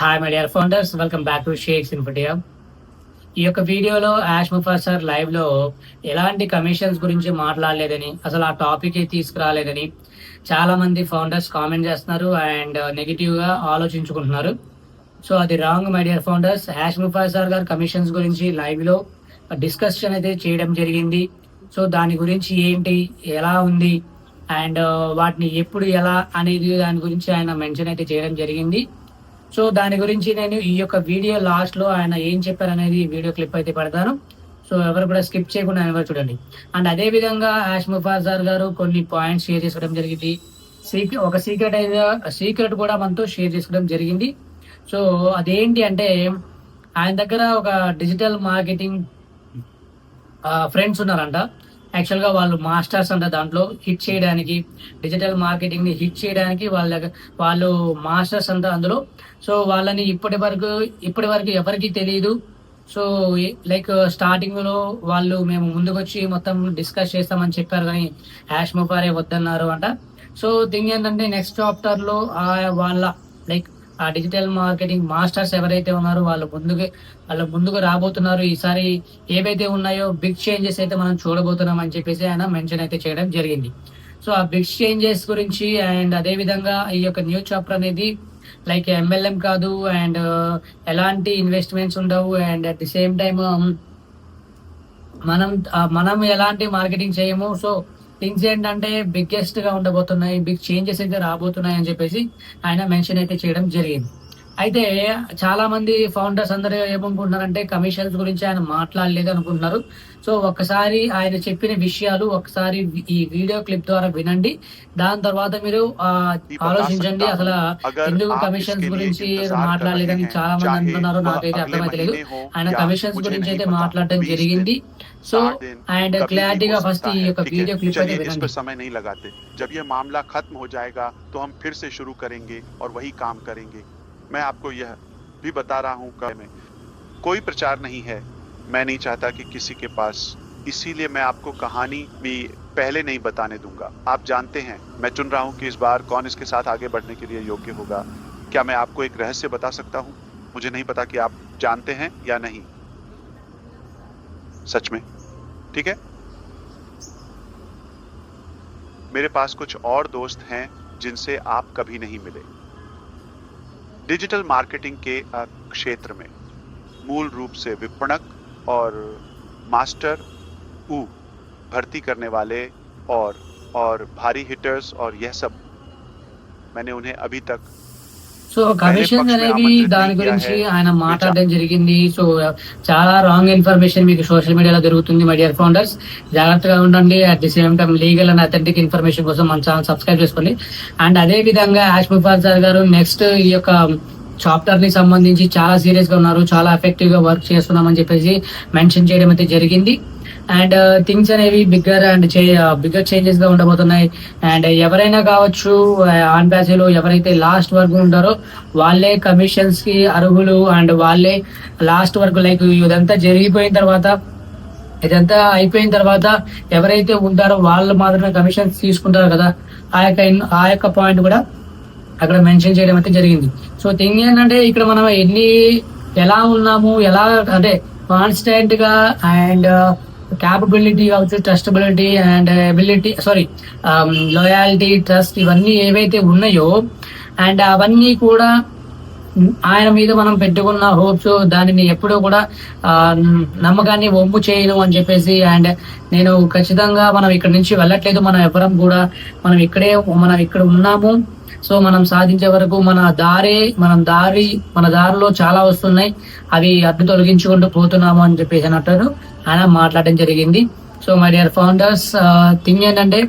Hi my dear founders welcome back to shakes ఇన్ఫిటియా ఈ యొక్క వీడియోలో యాష్ ముఫార్ సార్ లైవ్లో ఎలాంటి కమిషన్స్ గురించి మాట్లాడలేదని అసలు ఆ టాపిక్ తీసుకురాలేదని చాలా మంది ఫౌండర్స్ కామెంట్ చేస్తున్నారు అండ్ నెగిటివ్గా ఆలోచించుకుంటున్నారు. సో అది రాంగ్ మై డియర్ ఫౌండర్స్ యాష్ ముఫార్ సార్ గారు కమిషన్స్ గురించి లైవ్లో డిస్కషన్ అయితే చేయడం జరిగింది. సో దాని గురించి ఏంటి ఎలా ఉంది అండ్ uh, వాటిని ఎప్పుడు ఎలా అనేది దాని గురించి ఆయన మెన్షన్ అయితే చేయడం జరిగింది. సో దాని గురించి నేను ఈ యొక్క వీడియో లాస్ట్లో ఆయన ఏం చెప్పారు అనేది వీడియో క్లిప్ అయితే పెడతాను. సో ఎవరు కూడా స్కిప్ చేయకుండా ఎవరు చూడండి. అండ్ అదే విధంగా యాష్ ముఫాజార్ గారు కొన్ని పాయింట్స్ షేర్ చేసుకోవడం జరిగింది. సీక్రెట్ ఒక సీక్రెట్ అయితే సీక్రెట్ కూడా మనతో షేర్ చేసుకోవడం జరిగింది. సో అదేంటి అంటే ఆయన దగ్గర ఒక డిజిటల్ మార్కెటింగ్ ఫ్రెండ్స్ ఉన్నారంట. యాక్చువల్గా వాళ్ళు మాస్టర్స్ అంట దాంట్లో హిట్ చేయడానికి డిజిటల్ మార్కెటింగ్ని హిట్ చేయడానికి వాళ్ళ దగ్గర- వాళ్ళు మాస్టర్స్ అంట అందులో. సో వాళ్ళని ఇప్పటి వరకు ఇప్పటి వరకు ఎవరికి తెలియదు సో లైక్ స్టార్టింగ్లో వాళ్ళు మేము ముందుకొచ్చి మొత్తం డిస్కస్ చేస్తామని చెప్పారు కానీ యాష్ ముఫారే వద్దన్నారు అంట. సో థింగ్ ఏంటంటే నెక్స్ట్ చాప్టర్లో వాళ్ళ లైక్ ఆ డిజిటల్ మార్కెటింగ్ మాస్టర్స్ ఎవరైతే ఉన్నారో వాళ్ళు ముందుకు వాళ్ళు ముందుకు రాబోతున్నారు. ఈసారి ఏవైతే ఉన్నాయో బిగ్ చేంజెస్ అయితే మనం చూడబోతున్నాం అని చెప్పేసి ఆయన మెన్షన్ అయితే చేయడం జరిగింది. సో ఆ బిగ్ చేంజెస్ గురించి అండ్ అదే విధంగా ఈ యొక్క న్యూ చాప్టర్ అనేది లైక్ ఎంఎల్ఎం కాదు అండ్ ఎలాంటి ఇన్వెస్ట్మెంట్స్ ఉండవు and at the same time మనం మనం ఎలాంటి మార్కెటింగ్ చేయము. సో థింగ్స్ ఏంటంటే బిగ్గెస్ట్గా ఉండబోతున్నాయి బిగ్ చేంజెస్ అయితే రాబోతున్నాయి అని చెప్పేసి ఆయన మెన్షన్ అయితే చేయడం జరిగింది. అయితే చాలా మంది ఫౌండర్స్ అందరూ ఏమనుకుంటున్నారంటే కమిషన్స్ గురించి ఆయన మాట్లాడలేదు అనుకుంటున్నారు సో ఒక్కసారి ఆయన చెప్పిన విషయాలు ఒకసారి ఈ వీడియో క్లిప్ ద్వారా వినండి దాని తర్వాత మీరు ఆ, ఆలోచించండి అసలు ఎందుకు కమిషన్స్ గురించి మాట్లాడలేదని చాలా మంది అంటున్నారు నాకైతే అర్థమైతే లేదు ఆయన కమిషన్స్ గురించి అయితే మాట్లాడడం జరిగింది సో అండ్ క్లారిటీగా ఫస్ట్ ఈ యొక్క వీడియో క్లిప్ అయితే चलिए इस వినండి पर समय नहीं लगाते जब ये मामला खत्म हो जाएगा तो हम फिर से शुरू करेंगे और वही काम करेंगे मैं आपको यह भी बता रहा हूँ कि में कोई प्रचार नहीं है। मैं नहीं चाहता कि किसी के पास, इसीलिए मैं आपको कहानी भी पहले नहीं बताने दूँगा। आप जानते हैं, मैं चुन रहा हूँ कि इस बार कौन इसके साथ आगे बढ़ने के लिए योग्य होगा। क्या मैं आपको एक रहस्य बता सकता हूँ? मुझे नहीं पता कि आप जानते हैं या नहीं। सच में। ठीक है? मेरे पास कुछ और दोस्त हैं जिनसे आप कभी नहीं मिले। डिजिटल मार्केटिंग के क्षेत्र में मूल रूप से विपणक और मास्टर ऊ भर्ती करने वाले और और भारी हिटर्स और यह सब मैंने उन्हें अभी तक సో కమిషన్ అనేవి దాని గురించి ఆయన మాట్లాడడం జరిగింది. సో చాలా రాంగ్ ఇన్ఫర్మేషన్ మీకు సోషల్ మీడియాలో దొరుకుతుంది మై డియర్ ఫౌండర్స్ జాగ్రత్తగా ఉండండి. At the same time legal and authentic information కోసం మన ఛానల్ సబ్స్క్రైబ్ చేసుకోండి. అండ్ అదే విధంగా యాష్ ముఫాల్ సార్ గారు నెక్స్ట్ ఈ యొక్క చాప్టర్ని సంబంధించి చాలా సీరియస్గా ఉన్నారు. చాలా ఎఫెక్టివ్గా వర్క్ చేస్తున్నామని చెప్పేసి మెన్షన్ చేయడం అయితే జరిగింది. అండ్ థింగ్స్ uh, అనేవి బిగ్గర్ అండ్ బిగ్గర్ చేంజెస్గా ఉండబోతున్నాయి. అండ్ uh, ఎవరైనా కావచ్చు uh, ఆన్లో ఎవరైతే లాస్ట్ వరకు ఉంటారో వాళ్ళే కమిషన్స్కి అర్హులు అండ్ వాళ్ళే లాస్ట్ వరకు లైక్ ఇదంతా జరిగిపోయిన తర్వాత ఇదంతా అయిపోయిన తర్వాత ఎవరైతే ఉంటారో వాళ్ళు మాత్రమే కమిషన్స్ తీసుకుంటారు కదా. ఆ యొక్క ఆ యొక్క పాయింట్ కూడా అక్కడ మెన్షన్ చేయడం అయితే జరిగింది. సో థింగ్ ఏంటంటే ఇక్కడ మనం ఎన్ని ఎలా ఉన్నాము ఎలా అంటే కాన్స్టెంట్గా అండ్ క్యాపబిలిటీ కావచ్చు trustability and ability sorry loyalty trust ఇవన్నీ ఏవైతే ఉన్నాయో అండ్ అవన్నీ కూడా ఆయన మీద మనం పెట్టుకున్న హోప్స్ దానిని ఎప్పుడూ కూడా um, నమ్మకాన్ని ఒమ్ము చేయను అని చెప్పేసి అండ్ నేను ఖచ్చితంగా మనం ఇక్కడ నుంచి వెళ్ళట్లేదు మనం ఎవరం కూడా మనం ఇక్కడే మనం ఇక్కడ ఉన్నాము. సో మనం సాధించే వరకు మన దారి మనం దారి మన దారిలో చాలా వస్తున్నాయి. అవి అడ్డు తొలగించుకుంటూ పోతున్నాము అని చెప్పేసి అన్నట్టు ఆయన మాట్లాడడం జరిగింది. So my dear founders thing ఏంటంటే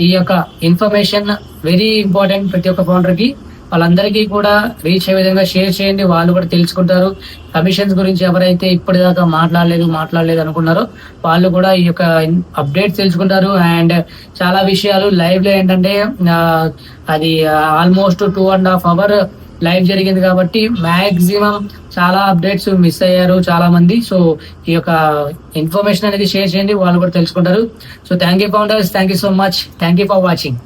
ఈ యొక్క ఇన్ఫర్మేషన్ వెరీ ఇంపార్టెంట్ ప్రతి ఒక్క ఫౌండర్కి. వాళ్ళందరికీ కూడా రీచ్ అయ్యే విధంగా షేర్ చేయండి వాళ్ళు కూడా తెలుసుకుంటారు. కమిషన్స్ గురించి ఎవరైతే ఇప్పటిదాకా మాట్లాడలేదు మాట్లాడలేదు అనుకున్నారో వాళ్ళు కూడా ఈ యొక్క అప్డేట్స్ తెలుసుకుంటారు. అండ్ చాలా విషయాలు లైవ్లో ఏంటంటే అది almost two and half hour live జరిగింది కాబట్టి మాక్సిమం చాలా అప్డేట్స్ మిస్ అయ్యారు చాలా మంది సో ఈ యొక్క ఇన్ఫర్మేషన్ అనేది షేర్ చేయండి వాళ్ళు కూడా తెలుసుకుంటారు. So thank you founders thank you so much thank you for watching